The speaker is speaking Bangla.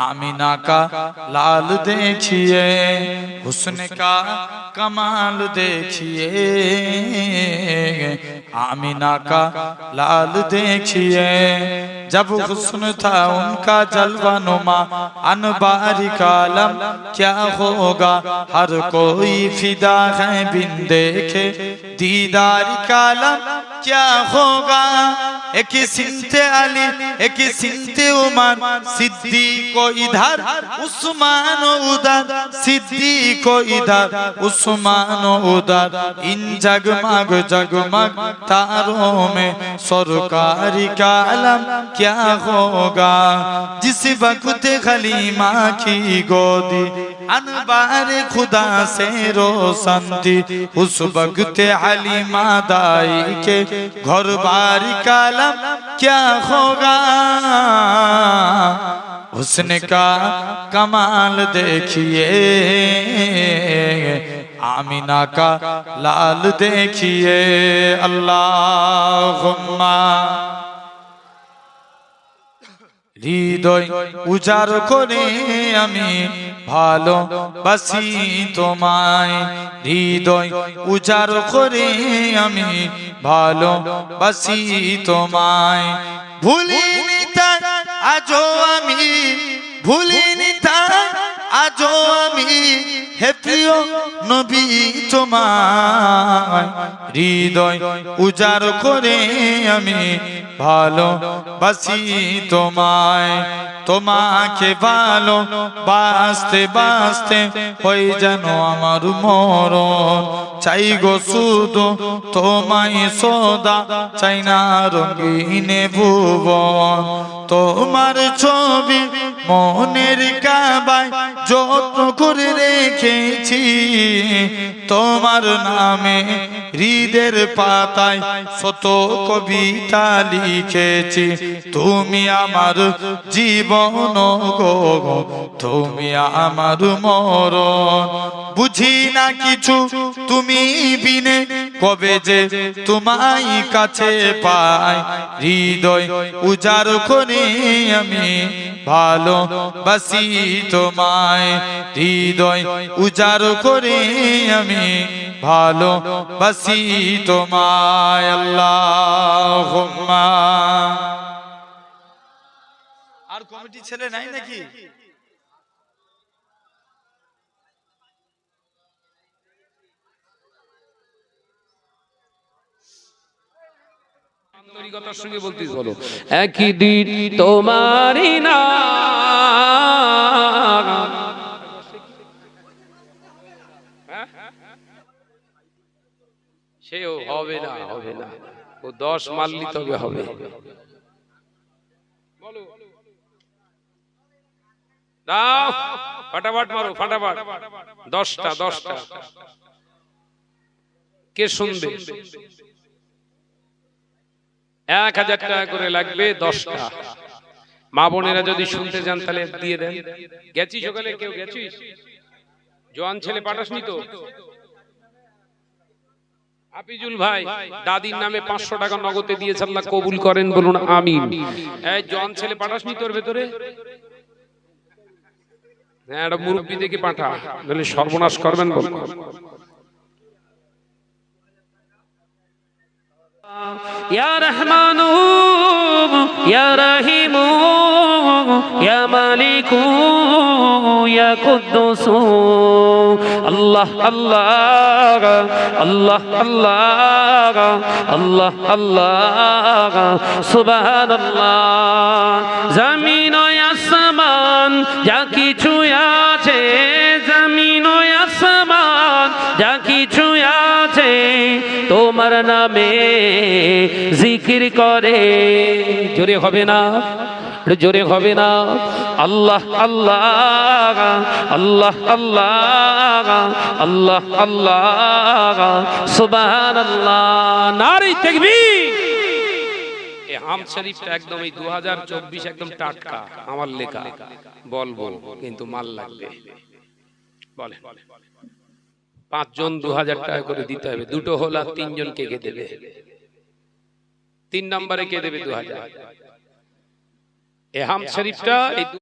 आमीना का लाल देखिए, हुस्न का कमाल देखिए। आमीना का लाल देखिए, जब हुस्न था उनका जलवा नुमा अनबारी कालम क्या होगा? हर कोई फिदा है बिन देखे। दीदार कालम क्या होगा एक सिंते अली एक सिंते उमर सिद्दीक को इधर उस्मान उधर सिद्दीक को इधर उस्मान उधर इन जगमग जगमग तारों में सरकारी का अलम क्या होगा जिस वक्त खलीमा की गोदी انبار خدا سے روشن تھی اس وقت علی مادائی کے گھر بار کالم کیا ہوگا حسن کا کمال دیکھیے আমিনা কা লাল দেখিয়ে আল্লাহ হৃদয় উজাড় করে আমি ভালো বাসি তোমায়। হৃদয় উজাড় করে আমি ভালো বাসি তোমায়। ভুলিনি তাই আজও আমি তাই আজও আমি হে প্রিয় নবী তোমায়। হৃদয় উজাড় করে আমি ভালো বাসি তোমায়, তোমাকে ভালো বাঁচতে বাঁচতে হয়ে যেন আমার মরণ। চাই গো শুধু তোমায় সদা, চাই না রঙিনে ভুব তোমার ছবি মনের কাবায় যত্ন করে রেখেছি। তোমার নামে হৃদের পাতায় শত কবিতা লিখেছি। তুমি আমার জীবন গো, তুমি আমার মরণ। বুঝি না কিছু তুমি বিনে, কবে যে তোমায় কাছে পাই। হৃদয় উজাড় করে আমি ভালো বাসি তোমায়, হৃদয় উজাড় করে আমি ভালো বাসি তোমায়। আল্লাহ আর কমিটি ছেলে নাই নাকি? আন্তরিকতার সঙ্গে বলতিস বলো। একই দিন তোমারই না সেও হবে না হবে না। ও দশ মারলি তবে হবে। দাও। ফাটাফাট মারো, ফাটাফাট। দশটা দশটা। কে শুনবে? এক হাজার টাকা করে লাগবে দশটা। মা বোনেরা যদি শুনতে চান তাহলে দিয়ে দেন। গেছিস সকালে কেউ গেছিস? জোয়ান ছেলে পাঠাসনি তো? হাফিজুল ভাই, দাদির নামে পাঁচশো টাকা নগদে দিয়েছে, আল্লাহ কবুল করেন বলুন, আমিন। এই জোয়ান ছেলে পাঠাসনি তোর ভেতরে? হ্যাঁ একটা মুরব্বী দেখে পাঠা বলে সর্বনাশ করবেন বল। ইয়া রহমানু ইয়া রহিমু ইয়া মালিকু ইয়া আল্লাহ আল্লাহ আল্লাহ আল্লাহ আল্লাহ আল্লাহ সুবহানাল্লাহ জমিন ও আসমান যা তোমার নামে জিকির করে। জোরে হবে না? জোরে হবে না? আল্লাহ আল্লাহ আল্লাহ আল্লাহ আল্লাহ আল্লাহ সুবহান আল্লাহ নারী তাকবীর। এই শরীফটা একদম এই দু একদম টাটকা। আমার লেখা। বল বল। কিন্তু মাল লাগবে। বলে পাঁচজন দু হাজার টাকা করে দিতে হবে। দুটো হল আর তিনজন কে কে দেবে? তিন নম্বরে কে দেবে দু হাজার এহাম হাম শরীফটা এই